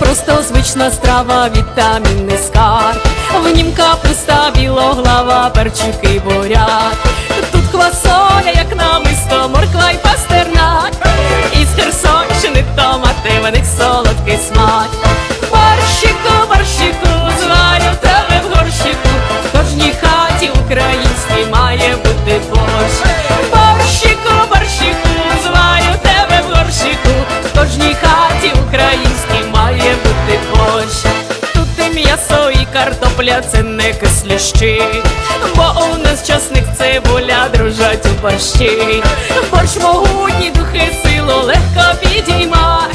просто звична страва, вітамінний скарб. В нім капуста, білоглава, перчики, буряк. М'ясо, і картопля, це не кислющі. Бо у нас часник цибуля дружать у борщі. Борщ могутній духи силу легко підійма.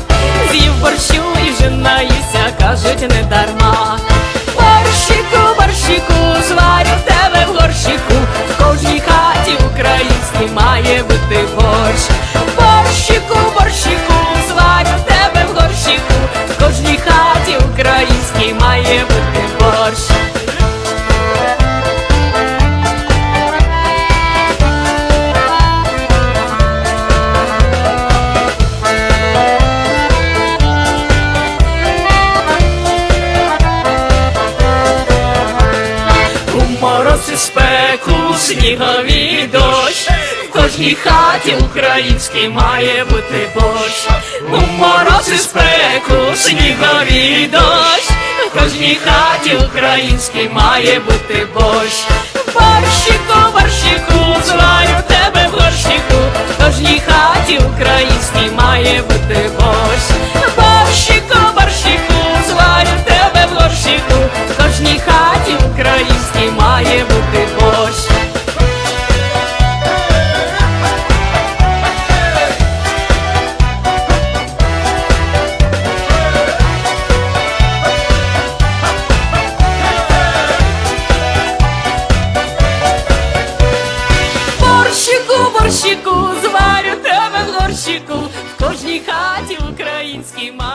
З'їв борщу і вже наївся, кажуть, не дарма. Борщику, борщику, зварю тебе в горщику. В кожній хаті українській має бути борщ. Борщику, борщику, зварю тебе в горщику. В кожній хаті українській має бути борщ. У і спеку снігові дощ. В кожній хаті українській має бути борщ. У мороз і спеку снігові дощ кожній хаті українській має бути борщ. Борщику, борщику, зварю тебе в горщику. Кожній хаті українській має бути борщ борщику, в кожній хаті українській має бути